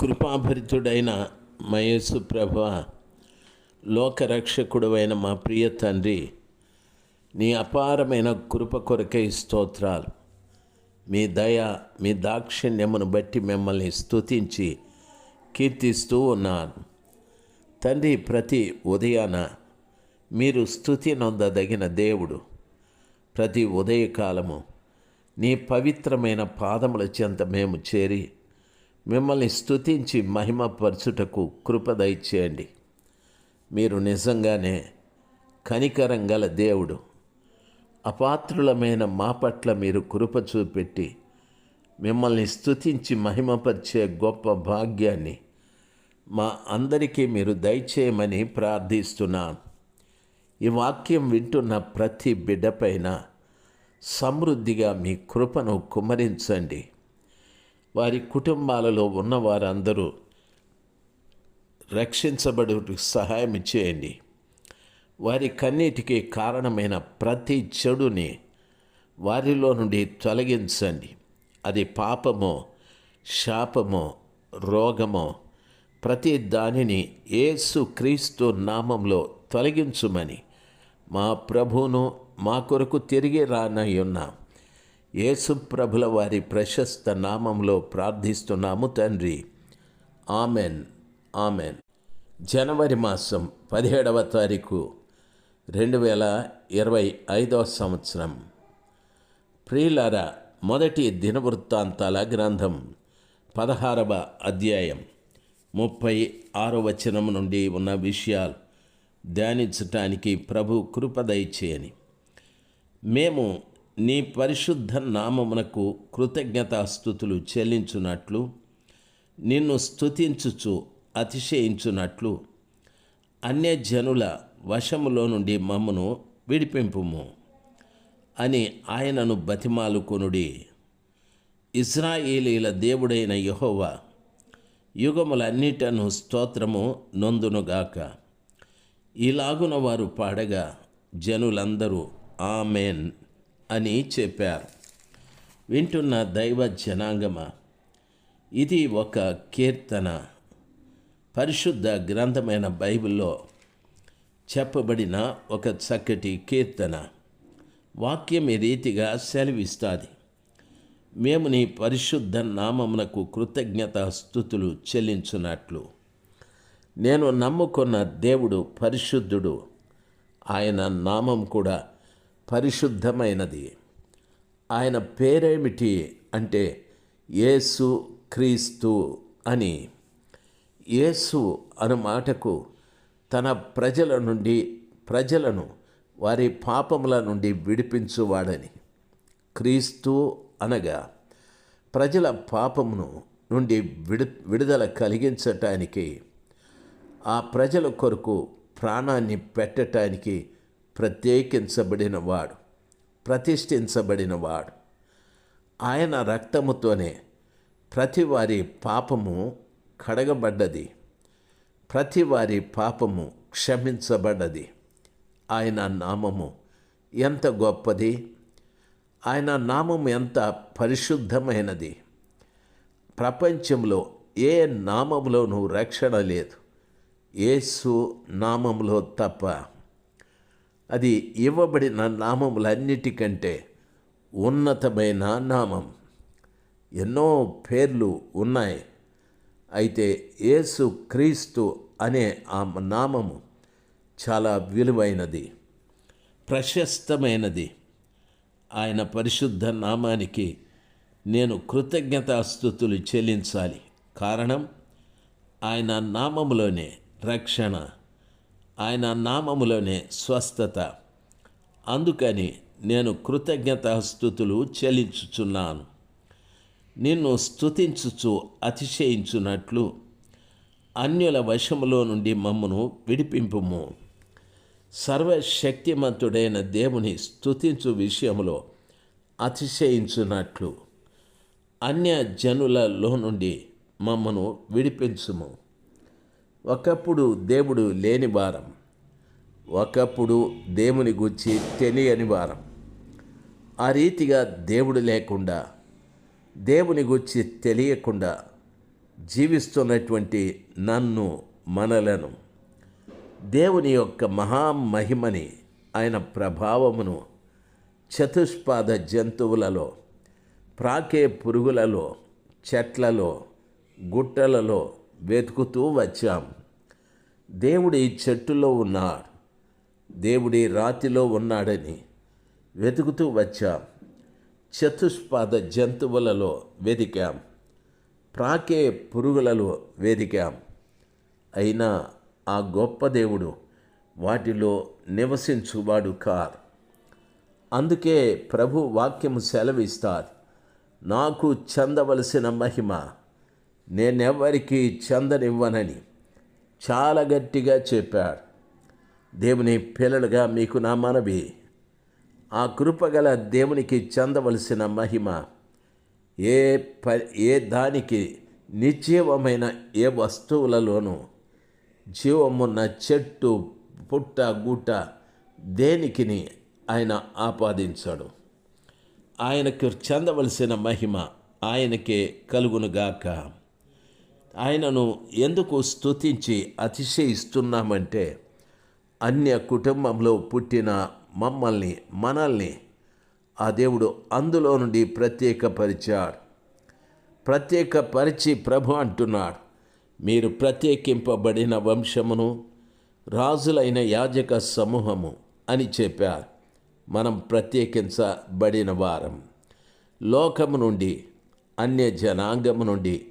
కృపాభరితుడైన మయేసు ప్రభ లోకరక్షకుడు అయిన మా ప్రియ తండ్రి నీ అపారమైన కృప కొరకై స్తోత్రాలు. మీ దయ మీ దాక్షిణ్యమును బట్టి మిమ్మల్ని స్తుతించి కీర్తిస్తూ ఉన్నాను. తండ్రి ప్రతి ఉదయాన మీరు స్థుతి నొందదగిన దేవుడు. ప్రతి ఉదయకాలము నీ పవిత్రమైన పాదముల చెంత మేము చేరి మిమ్మల్ని స్థుతించి మహిమపరచుటకు కృపదయచేయండి మీరు నిజంగానే కనికరం గల దేవుడు. అపాత్రులమైన మా పట్ల మీరు కృప చూపెట్టి మిమ్మల్ని స్థుతించి మహిమపరిచే గొప్ప భాగ్యాన్ని మా అందరికీ మీరు దయచేయమని ప్రార్థిస్తున్నాను. ఈ వాక్యం వింటున్న ప్రతి బిడ్డపైన సమృద్ధిగా మీ కృపను కుమరించండి. వారి కుటుంబాలలో ఉన్న వారందరూ రక్షించబడుటకు సహాయం చేయండి. వారి కన్నీటికి కారణమైన ప్రతి చెడుని వారిలో నుండి తొలగించండి. అది పాపమో శాపమో రోగమో ప్రతి దానిని ఏసు క్రీస్తు నామంలో తొలగించుమని మా ప్రభువును మా కొరకు తిరిగి రానయ్యున్నాం. యేసుప్రభుల వారి ప్రశస్త నామంలో ప్రార్థిస్తున్నాము తండ్రి. ఆమెన్. ఆమెన్. జనవరి మాసం పదిహేడవ తారీఖు రెండు వేల ఇరవై ఐదవ సంవత్సరం. ప్రియులార మొదటి దినవృత్తాంతాల గ్రంథం పదహారవ అధ్యాయం ముప్పై ఆరో వచనం నుండి ఉన్న విషయాలు ధ్యానించటానికి ప్రభు కృపదయచేయని మేము నీ పరిశుద్ధ నామమునకు కృతజ్ఞతాస్థుతులు చెల్లించున్నట్లు నిన్ను స్తుతించుచు అతిశయించున్నట్లు అన్యజనుల వశములో నుండి మమ్మను విడిపింపుము అని ఆయనను బతిమాలుకొనుడి ఇజ్రాయేలీల దేవుడైన యహోవా యుగములన్నిటను స్తోత్రము నొందునుగాక ఇలాగున వారు పాడగా జనులందరూ ఆమెన్. అని చెప్పారు. వింటున్న దైవ జనాంగమ? ఇది ఒక కీర్తన. పరిశుద్ధ గ్రంథమైన బైబిల్లో చెప్పబడిన ఒక చక్కటి కీర్తన. వాక్యం ఈ రీతిగా సెలవిస్తుంది. మేము నీ పరిశుద్ధ నామమునకు కృతజ్ఞత స్థుతులు చెల్లించున్నట్లు నేను నమ్ముకున్న దేవుడు పరిశుద్ధుడు. ఆయన నామం కూడా పరిశుద్ధమైనది. ఆయన పేరేమిటి అంటే యేసు క్రీస్తు అని. యేసు అను మాటకు తన ప్రజల నుండి ప్రజలను వారి పాపముల నుండి విడిపించువాడని. క్రీస్తు అనగా ప్రజల పాపమును నుండి విడు విడుదల కలిగించటానికి ఆ ప్రజల కొరకు ప్రాణాన్ని పెట్టటానికి ప్రత్యేకించబడినవాడు ప్రతిష్ఠించబడినవాడు. ఆయన రక్తముతోనే ప్రతి వారి పాపము కడగబడ్డది ప్రతి వారి పాపము క్షమించబడ్డది. ఆయన నామము ఎంత గొప్పది? ఆయన నామము ఎంత పరిశుద్ధమైనది? ప్రపంచంలో ఏ నామములోనూ రక్షణ లేదు. యేసు నామములో తప్ప అది ఇవ్వబడిన నామములన్నిటికంటే ఉన్నతమైన నామం. ఎన్నో పేర్లు ఉన్నాయి. అయితే యేసు క్రీస్తు అనే ఆ నామము చాలా విలువైనది ప్రశస్తమైనది. ఆయన పరిశుద్ధ నామానికి నేను కృతజ్ఞతాస్థుతులు చెల్లించాలి. కారణం ఆయన నామములోనే రక్షణ ఆయన నామములోనే స్వస్థత. అందుకని నేను కృతజ్ఞతాస్థుతులు చెల్లించుచున్నాను. నిన్ను స్థుతించుచు అతిశయించున్నట్లు అన్యుల వశములో నుండి మమ్మను విడిపింపుము. సర్వశక్తిమంతుడైన దేవుని స్థుతించు విషయంలో అతిశయించున్నట్లు అన్య జనులలో నుండి మమ్మను విడిపించుము. ఒకప్పుడు దేవుడు లేని వారం ఒకప్పుడు దేవుని గురించి తెలియని వారం ఆ రీతిగా దేవుడు లేకుండా దేవుని గురించి తెలియకుండా జీవిస్తున్నటువంటి నన్ను మనలను దేవుని యొక్క మహామహిమని ఆయన ప్రభావమును చతుష్పాద జంతువులలో ప్రాకే పురుగులలో చెట్లలో గుట్టలలో వెతుకుతూ వచ్చాం. దేవుడి చెట్టులో ఉన్నాడు. దేవుడి రాతిలో ఉన్నాడని వెతుకుతూ వచ్చాం. చతుష్పాద జంతువులలో వెతికాం. ప్రాకే పురుగులలో వెతికాం. అయినా ఆ గొప్ప దేవుడు వాటిలో నివసించువాడు కారు. అందుకే ప్రభు వాక్యము సెలవిస్తారు నాకు చెందవలసిన మహిమ నేనెవ్వరికి చెందనివ్వనని చాలా గట్టిగా చెప్పాడు. దేవుని పిల్లలుగా మీకు నా మనవి. ఆ కృపగల దేవునికి చెందవలసిన మహిమ ఏ ప ఏ దానికి నిశ్చయమైన ఏ వస్తువులలోనూ జీవమున్న చెట్టు పుట్ట గుట్ట దేనికిని ఆయన ఆపాదించాడు. ఆయనకు చెందవలసిన మహిమ ఆయనకే కలుగునుగాక. ఆయనను ఎందుకు స్తుతించి అతిశయిస్తున్నామంటే అన్య కుటుంబంలో పుట్టిన మమ్మల్ని మనల్ని ఆ దేవుడు అందులో నుండి ప్రత్యేకపరిచాడు. ప్రత్యేకపరిచి ప్రభు అంటున్నాడు మీరు ప్రత్యేకింపబడిన వంశమును రాజులైన యాజక సమూహము అని చెప్పారు. మనం ప్రత్యేకించబడిన వారం. లోకము నుండి అన్య జనాంగము నుండి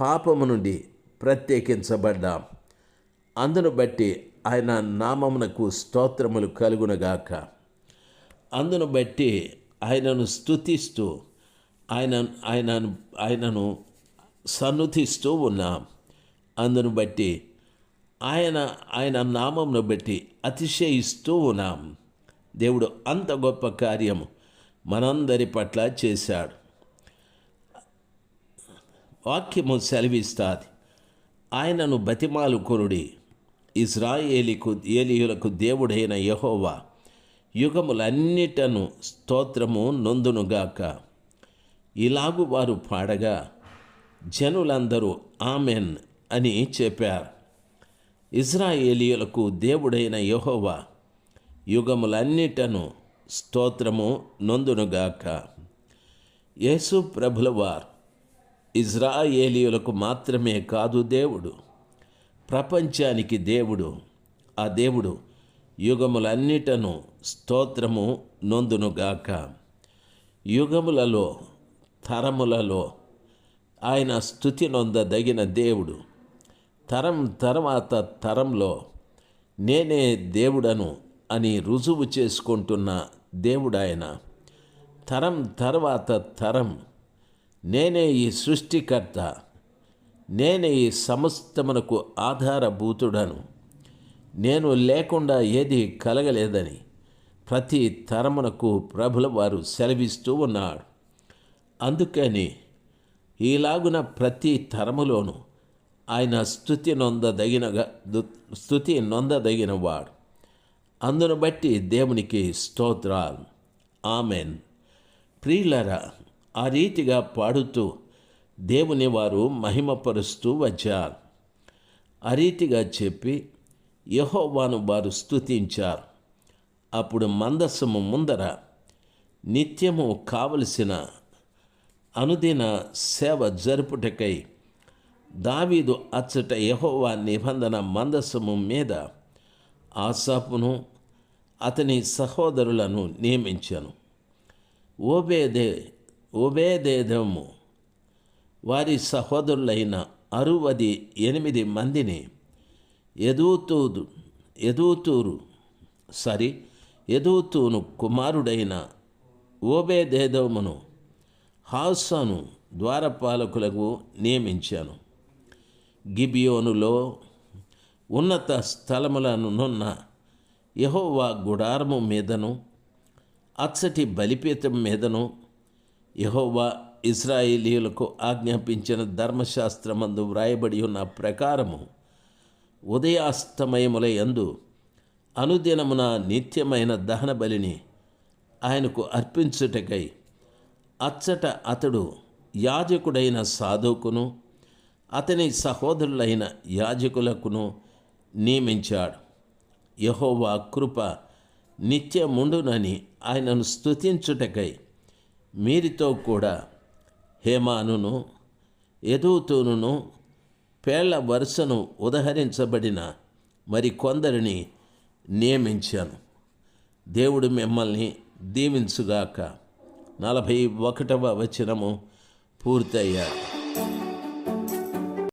పాపము నుండి ప్రత్యేకించబడ్డాం. అందును బట్టి ఆయన నామమునకు స్తోత్రములు కలుగునగాక. అందును బట్టి ఆయనను స్తుతిస్తూ ఆయన ఆయన ఆయనను సన్నుతిస్తూ ఉన్నాం. అందును బట్టి ఆయన ఆయన నామంను బట్టి అతిశయిస్తూ ఉన్నాం. దేవుడు అంత గొప్ప కార్యం మనందరి పట్ల చేశాడు. వాక్యము సెలవిస్తాది. ఆయనను బతిమాలు కొరుడి ఇజ్రాయేలీకు ఏలియులకు దేవుడైన యహోవా యుగములన్నిటను స్తోత్రము నొందునుగాక. ఇలాగు వారు పాడగా జనులందరూ ఆమెన్ అని చెప్పారు. ఇజ్రాయేలీయులకు దేవుడైన యహోవా యుగములన్నిటను స్తోత్రము నొందునుగాక. యేసు ప్రభులవారు ఇజ్రాయేలీయులకు మాత్రమే కాదు దేవుడు. ప్రపంచానికి దేవుడు ఆ దేవుడు యుగములన్నిటను స్తోత్రము నొందునుగాక యుగములలో తరములలో ఆయన స్థుతి నొందదగిన దేవుడు. తరం తర్వాత తరంలో నేనే దేవుడను అని రుజువు చేసుకుంటున్న దేవుడాయన. తరం తర్వాత తరం నేనే ఈ సృష్టికర్త. నేనే ఈ సమస్తమునకు ఆధారభూతుడను. నేను లేకుండా ఏది కలగలేదని ప్రతి తరమునకు ప్రభుల వారు సెలవిస్తూ ఉన్నాడు. అందుకని ఈలాగున ప్రతి తరములోనూ ఆయన స్థుతి నొందదగినగా స్థుతి నొందదగిన వాడు. అందును బట్టి దేవునికి స్తోత్రాలు. ఆమెన్. ప్రియులరా ఆ రీతిగా పాడుతూ దేవుని వారు మహిమపరుస్తూ వచ్చారు. ఆ రీతిగా చెప్పి యహోవాను వారు స్తుతించారు. అప్పుడు మందస్సము ముందర నిత్యము కావలసిన అనుదిన సేవ జరుపుటకై దావీదు అచ్చట యహోవా నిబంధన మందసము మీద ఆసాపును అతని సహోదరులను నియమించాను. ఓబేదే ఉబేదేదము. వారి సహోదరులైన అరువది ఎనిమిది మందిని ఎదూతూదు ఎదూతూరు సరి ఎదూతూను కుమారుడైన ఓబేదేదమును హాసను ద్వారపాలకులకు నియమించాను. గిబియోనులో ఉన్నత స్థలములనున్న యహోవా గుడారము మీదను అచ్చటి బలిపీతం మీదను యహోవా ఇస్రాయేలీలకు ఆజ్ఞాపించిన ధర్మశాస్త్రమందు వ్రాయబడి ఉన్న ప్రకారము ఉదయాస్తమయముల యందు అనుదినమున నిత్యమైన దహన బలిని ఆయనకు అర్పించుటకై అచ్చట అతడు యాజకుడైన సాధుకును అతని సహోదరులైన యాజకులకును నియమించాడు. యహోవా కృప నిత్యముండునని ఆయనను స్తుతించుటకై మీరితో కూడా హేమానును ఎదుగుతూనును పేళ్ళ వరుసను ఉదహరించబడిన మరి కొందరిని నియమించాను. దేవుడు మిమ్మల్ని దీవించుగాక. నలభై ఒకటవ వచనము పూర్తయ్యారు.